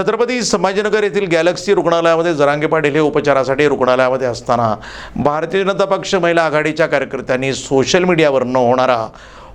छत्रपती संभाजीनगर येथील गॅलेक्सी रुग्णालयामध्ये जरांगे पाटील हे उपचारासाठी रुग्णालयामध्ये असताना भारतीय जनता पक्ष महिला आघाडीच्या कार्यकर्त्यांनी सोशल मीडियावर न होणारा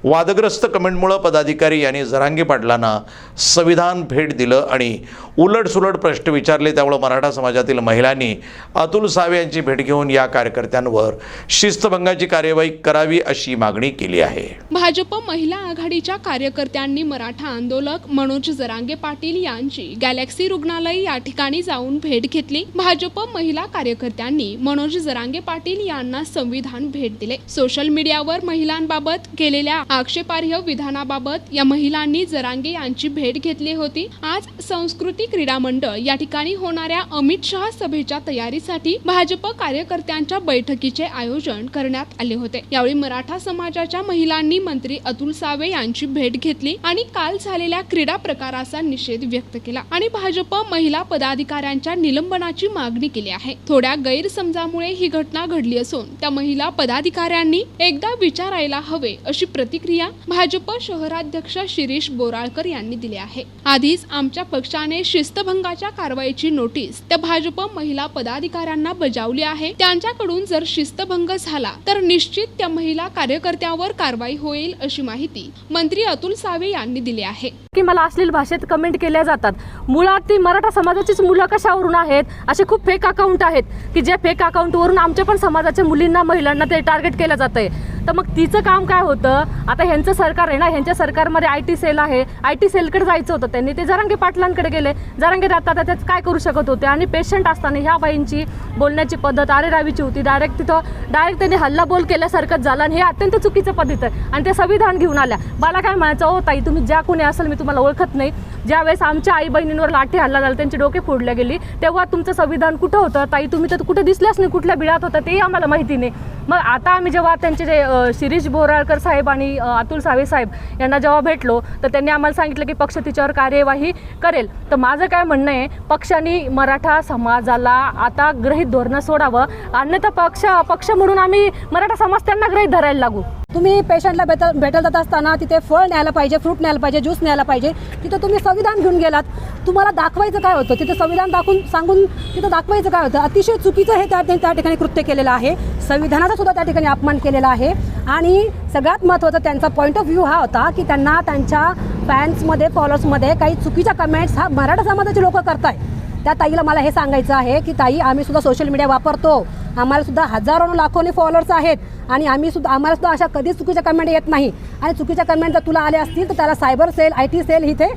वादग्रस्त कमेंटमुळं पदाधिकारी यांनी जरांगे पाटलांना संविधान भेट दिलं आणि उलटसुलट प्रश्न विचारले. त्यामुळं मराठा समाजातील महिलांनी अतुल सावे यांची भेट घेऊन या कार्यकर्त्यांवर शिस्तभंगाची कार्यवाही करावी अशी मागणी केली आहे. भाजप महिला आघाडीच्या कार्यकर्त्यांनी मराठा आंदोलक मनोज जरांगे पाटील यांची गॅलेक्सी रुग्णालय या ठिकाणी जाऊन भेट घेतली. भाजप महिला कार्यकर्त्यांनी मनोज जरांगे पाटील यांना संविधान भेट दिले. सोशल मीडियावर महिलांबाबत केलेल्या आक्षेपार्ह विधानाबाबत या महिलांनी जरांगे यांची भेट घेतली होती. आज संस्कृती क्रीडा मंडळ या ठिकाणी होणाऱ्या अमित शहा सभेच्या तयारीसाठी भाजप कार्यकर्त्यांच्या बैठकीचे आयोजन करण्यात आले होते. यावेळी मराठा समाजाच्या महिलांनी मंत्री अतुल सावे यांची भेट घेतली आणि काल झालेल्या क्रीडा प्रकाराचा निषेध व्यक्त केला आणि भाजप महिला पदाधिकाऱ्यांच्या निलंबनाची मागणी केली आहे. थोड्या गैरसमजामुळे ही घटना घडली असून त्या महिला पदाधिकाऱ्यांनी एकदा विचारायला हवे अशी प्रति प्रतिक्रिया भाजप शहराध्यक्ष शिरीष बोराळकर यांनी दिली आहे. आधीच आमच्या पक्षाने शिस्तभंगाच्या कारवाईची नोटीस त्या भाजप महिला पदाधिकाऱ्यांना बजावली आहे. त्यांच्याकडून जर शिस्तभंग झाला तर निश्चित त्या महिला कार्यकर्त्यावर कारवाई होईल अशी माहिती मंत्री अतुल सावे यांनी दिली आहे. की मला अश्लील भाषेत कमेंट केल्या जातात. मुळात ती मराठा समाजाचीच मुलं कशावरून आहेत? असे खूप फेक अकाउंट आहेत की जे फेक अकाउंटवरून आमच्या पण समाजाच्या मुलींना महिलांना ते टार्गेट केलं जात आहे तर मग तिचं काम काय होतं? आता ह्यांचं सरकार आहे ना ह्यांच्या सरकारमध्ये आय टी सेल आहे. आय टी सेलकडे जायचं होतं त्यांनी. ते जरांगे पाटलांकडे गेले. जरांगे आता त्याच्यात काय करू शकत होते? आणि पेशंट असताना ह्या बाईंची बोलण्याची पद्धत आरे रावीची होती. डायरेक्ट तिथं डायरेक्ट त्यांनी हल्ला बोल केल्यासारखंच झालं आणि हे अत्यंत चुकीचं पद्धत आहे. आणि ते संविधान घेऊन आल्या. मला काय म्हणायचं? हो ताई तुम्ही ज्या कोणी असेल मी तुम्हाला ओळखत नाही. ज्यावेळेस आमच्या आई बहिणींवर लाठी हल्ला झाला त्यांचे डोके फोडल्या गेली तेव्हा तुमचं संविधान कुठं होतं? ताई तुम्ही तर कुठे दिसल्याच नाही कुठल्या बिळात होतं तेही आम्हाला माहिती नाही. मग आता आम्ही जेव्हा त्यांचे जे शिरीष बोराळकर साहेब आणि अतुल सावे साहेब यांना जेव्हा भेटलो तर त्यांनी आम्हाला सांगितलं की पक्ष तिच्यावर कार्यवाही करेल. तर माझं काय म्हणणं आहे पक्षाने मराठा समाजाला आता ग्रहित धोरणं सोडावं अन्यथा पक्ष पक्ष म्हणून आम्ही मराठा समाज त्यांना ग्रहित धरायला लागू. तुम्ही पेशंटला भेट भेटायला जात असताना तिथे फळ न्यायला पाहिजे फ्रूट न्यायला पाहिजे ज्यूस न्यायला पाहिजे तिथं तुम्ही संविधान घेऊन गेलात. तुम्हाला दाखवायचं काय होतं? तिथे संविधान दाखवून सांगून तिथं दाखवायचं काय होतं? अतिशय चुकीचं हे त्या त्या ठिकाणी कृत्य केलेलं आहे. संविधानाचा सुद्धा त्या ठिकाणी अपमान केलेला आहे. आणि सगळ्यात महत्त्वाचा त्यांचा पॉईंट ऑफ व्ह्यू हा होता की त्यांना त्यांच्या फॅन्समध्ये फॉलोअर्समध्ये काही चुकीच्या कमेंट्स हा मराठा समाजाचे लोक करताय त्या ताईला मला हे सांगायचं आहे की ताई आम्ही सुद्धा सोशल मीडिया वापरतो. आम्हाला सुद्धा हजारो लाखोनी फॉलोअर्स आहेत. आणि आम्ही सुद्धा आम्हाला सुद्धा अशा कधीच चुकीच्या कमेंट येत नाही. आणि चुकीच्या कमेंट जर तुला आल्या असतील तर त्याला cyber cell I T cell इथे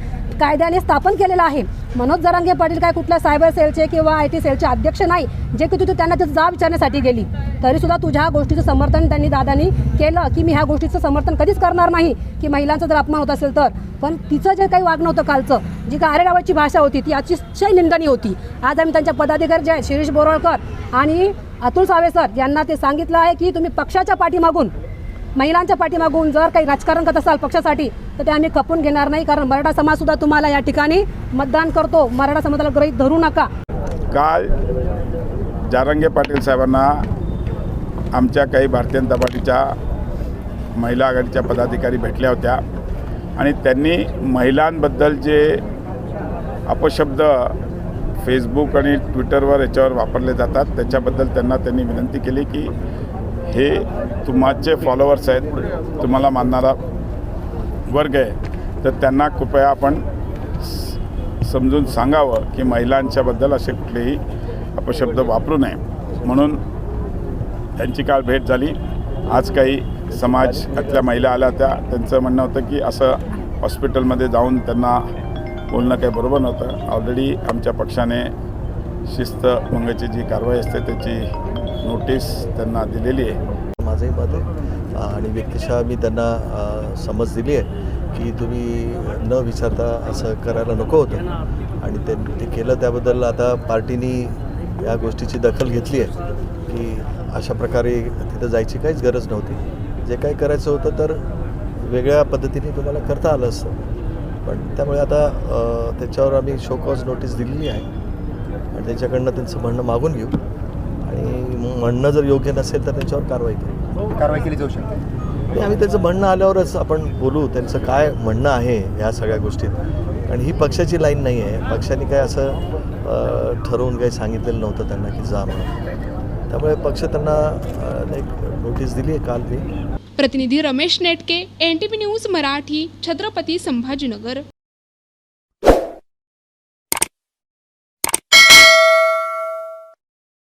कायद्याने स्थापन केलेलं आहे. मनोज जरांगे पाटील काय कुठल्या सायबर सेलचे किंवा आय टी सेलचे अध्यक्ष नाही जे की तू त्यांना तिथं जा विचारण्यासाठी गेली. तरीसुद्धा तुझ्या ह्या गोष्टीचं समर्थन त्यांनी दादानी केलं की मी ह्या गोष्टीचं समर्थन कधीच करणार नाही की महिलांचा जर अपमान होत असेल तर. पण तिचं जे काही वागणं होतं कालचं जी काय भाषा होती ती अतिशय निंदनीय होती. आज आम्ही त्यांच्या पदाधिकारी जे आहेत शिरीष बोरळकर आणि अतुल सावे सर यांना ते सांगितलं आहे की तुम्ही पक्षाच्या पाठीमागून महिलांच्या पाठीमागून जर काही राजकारण करत असाल पक्षासाठी तर ते आम्ही खपून घेणार नाही. कारण मराठा समाजसुद्धा तुम्हाला या ठिकाणी मतदान करतो. मराठा समाजाला ग्रहित धरू नका. काल जारंगे पाटील साहेबांना आमच्या काही भारतीय जनता पार्टीच्या महिला आघाडीच्या पदाधिकारी भेटल्या होत्या. आणि त्यांनी महिलांबद्दल जे अपशब्द फेसबुक आणि ट्विटरवर याच्यावर वापरले जातात. त्याच्याबद्दल त्यांना त्यांनी विनंती केली की हे तुमचे फॉलोअर्स आहेत तुम्हाला मानणारा वर्ग आहे तर त्यांना कृपया आपण स- समजून सांगावं की महिलांच्याबद्दल असे कुठलेही अपशब्द वापरू नये. म्हणून त्यांची काल भेट झाली. आज काही समाजातल्या महिला आल्या त्या त्यांचं म्हणणं होतं की असं हॉस्पिटलमध्ये जाऊन त्यांना बोलणं काही बरोबर नव्हतं. ऑलरेडी आमच्या पक्षाने शिस्तभंगाची जी कारवाई असते त्याची नोटीस त्यांना दिलेली आहे. माझंही मत आहे. आणि व्यक्तिशः मी त्यांना समज दिली आहे की तुम्ही न विचारता असं करायला नको होतं. आणि ते ते केलं त्याबद्दल आता पार्टीनी या गोष्टीची दखल घेतली आहे की अशा प्रकारे तिथं जायची काहीच गरज नव्हती. जे काही करायचं होतं तर वेगळ्या पद्धतीने तुम्हाला करता आलं असतं. पण त्यामुळे आता त्याच्यावर आम्ही शोकॉज नोटीस दिलेली आहे. आणि त्याच्याकडनं त्यांचं म्हणणं मागून घेऊ. आणि म्हणणं जर योग्य नसेल तर त्याच्यावर कारवाई करू. कारवाई केली जाऊ शकते. आम्ही त्यांचं म्हणणं आल्यावरच आपण बोलू त्यांचं काय म्हणणं आहे ह्या सगळ्या गोष्टीत. कारण ही पक्षाची लाईन नाही आहे. पक्षाने काय असं ठरवून काही सांगितलेलं नव्हतं त्यांना की जा म्हणून. त्यामुळे पक्ष त्यांना एक नोटीस दिली आहे काल मी. प्रतिनिधी Ramesh Netke N T P news Marathi Chhatrapati Sambhajinagar.